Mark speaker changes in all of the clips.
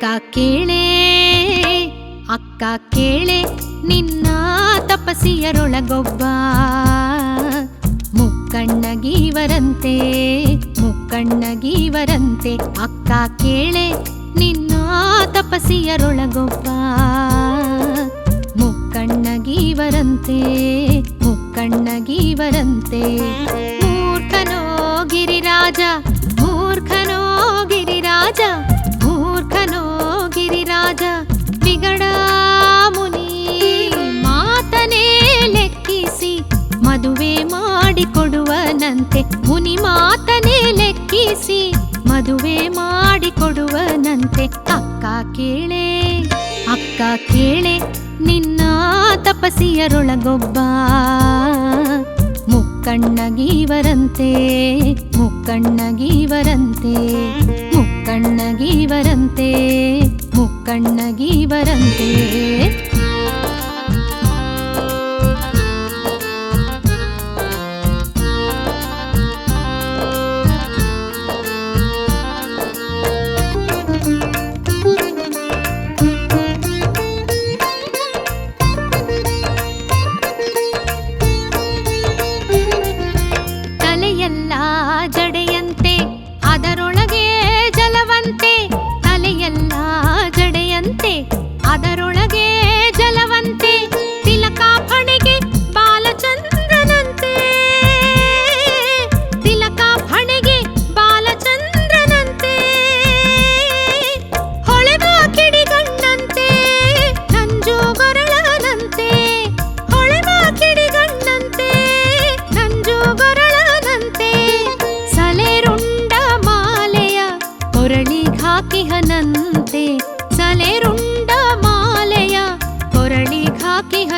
Speaker 1: ಅಕ್ಕ ಕೇಳೆ ಅಕ್ಕ ಕೇಳೆ, ನಿನ್ನ ತಪಸಿಯರೊಳಗೊಬ್ಬ. ಮುಕ್ಕಣ್ಣಗೀವರಂತೆ ಮುಕ್ಕಣ್ಣಗೀವರಂತೆ, ಅಕ್ಕ ಕೇಳೆ, ನಿನ್ನ ತಪಸಿಯರೊಳಗೊಬ್ಬ. ಮುಕ್ಕಣ್ಣಗೀವರಂತೆ ಮುಕ್ಕಣ್ಣಗೀವರಂತೆ. ಮೂರ್ಖನೋ ಗಿರಿರಾಜ ಮೂರ್ಖನೋ ಗಿರಿರಾಜ. ವಿಗಡ ಮುನಿ ಮಾತನೇ ಲೆಕ್ಕಿಸಿ, ಮದುವೆ ಮಾಡಿಕೊಡುವನಂತೆ ಮುನಿ ಮಾತನೇ ಲೆಕ್ಕಿಸಿ, ಮದುವೆ ಮಾಡಿಕೊಡುವನಂತೆ ಅಕ್ಕ ಕೇಳೆ ಅಕ್ಕ ಕೇಳೆ, ನಿನ್ನ ತಪಸಿಯರೊಳಗೊಬ್ಬ. ಮುಕ್ಕಣ್ಣಗೀವರಂತೆ ಮುಕ್ಕಣ್ಣಗೀವರಂತೆ ಮುಕ್ಕಣ್ಣಗೀವರಂತೆ. ಮುಕ್ಕಣ್ಣಗೀವರಂತೆ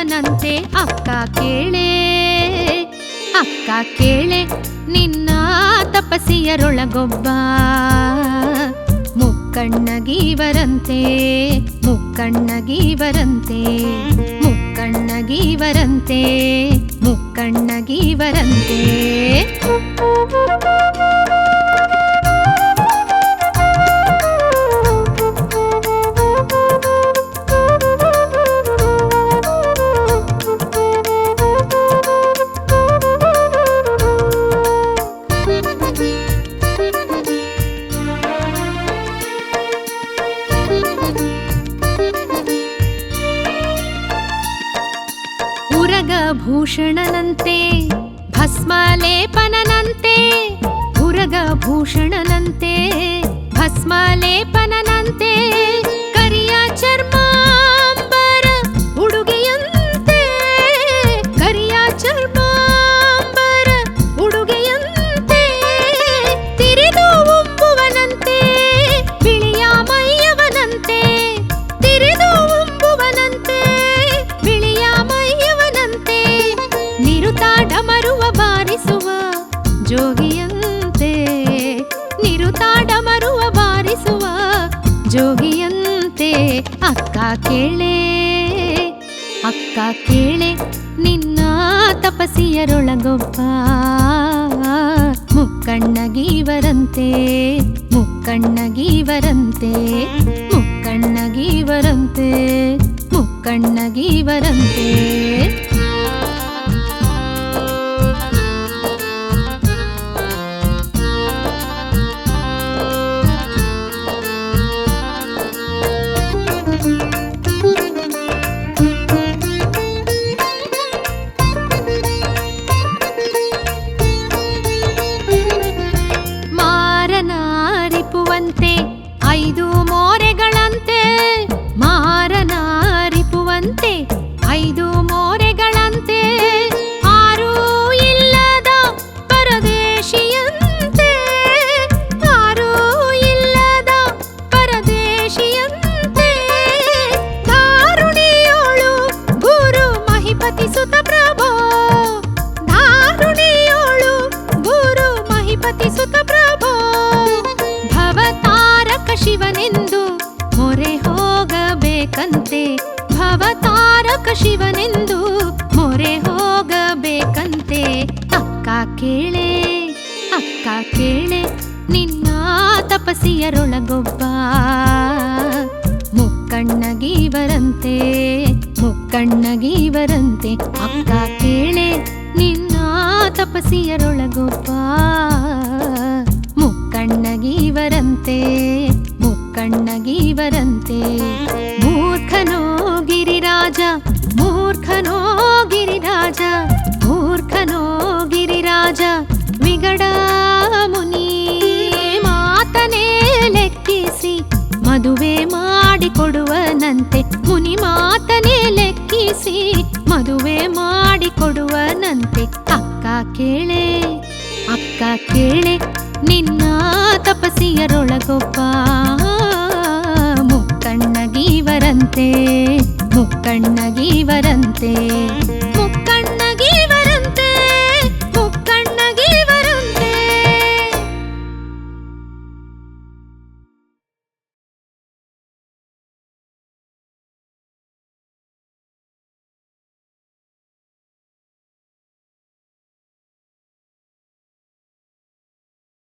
Speaker 1: ಕೊರಳಿಘಾಕಿಹನಂತೆ ಅಕ್ಕ ಕೇಳೆ ಅಕ್ಕ ಕೇಳೆ ನಿನ್ನ ತಪಸಿಯರೊಳಗೊಬ್ಬ. ಮುಕ್ಕಣ್ಣಗೀವರಂತೆ ಮುಕ್ಕಣ್ಣಗೀವರಂತೆ ಮುಕ್ಕಣ್ಣಗೀವರಂತೆ ಮುಕ್ಕಣ್ಣಗೀವರಂತೆ. भूषणनन्ते भस्मलेपनन्ते भुरगभूषणन्ते भस्मलेपनन्ते ಜೋಗಿಯಂತೆ ಅಕ್ಕ ಕೇಳೆ ಅಕ್ಕ ಕೇಳೆ ನಿನ್ನ ತಪಸಿಯರೊಳಗೊಬ್ಬ. ಮುಕ್ಕಣ್ಣಗೀವರಂತೆ ಮುಕ್ಕಣ್ಣಗೀವರಂತೆ ಮುಕ್ಕಣ್ಣಗೀವರಂತೆ ಮುಕ್ಕಣ್ಣಗೀವರಂತೆ. ಶಿವನೆಂದು ಮೊರೆ ಹೋಗಬೇಕಂತೆ. ಭವತಾರಕ ಶಿವನೆಂದು ಮೊರೆ ಹೋಗಬೇಕಂತೆ. ಅಕ್ಕ ಕೇಳೆ ಅಕ್ಕ ಕೇಳೆ, ನಿನ್ನ ತಪಸಿಯರೊಳಗೊಬ್ಬ. ಮುಕ್ಕಣ್ಣಗೀವರಂತೆ ಮುಕ್ಕಣ್ಣಗಿ ಮುಕ್ಕಣ್ಣಗೀವರಂತೆ. ಅಕ್ಕ ಕೇಳೆ, ನಿನ್ನ ತಪಸಿಯರೊಳಗೊಬ್ಬ. ಮುಕ್ಕಣ್ಣಗೀವರಂತೆ ಮೂರ್ಖನೋ ಗಿರಿರಾಜ ಮೂರ್ಖನೋ ಗಿರಿರಾಜ ಮೂರ್ಖನೋ ಗಿರಿರಾಜ, ವಿಗಡ ಮುನಿ ಮಾತನೇ ಲೆಕ್ಕಿಸಿ, ಮದುವೆ ಮಾಡಿಕೊಡುವನಂತೆ. ಮುನಿ ಮಾತನೇ ಲೆಕ್ಕಿಸಿ, ಮದುವೆ ಮಾಡಿಕೊಡುವನಂತೆ. ಅಕ್ಕ ಕೇಳೆ ಅಕ್ಕ ಕೇಳೆ, ನಿನ್ನ ತಪಸಿಯರೊಳಗೊಬ್ಬ ಮುಕ್ಕಣ್ಣಗೀವರಂತೆ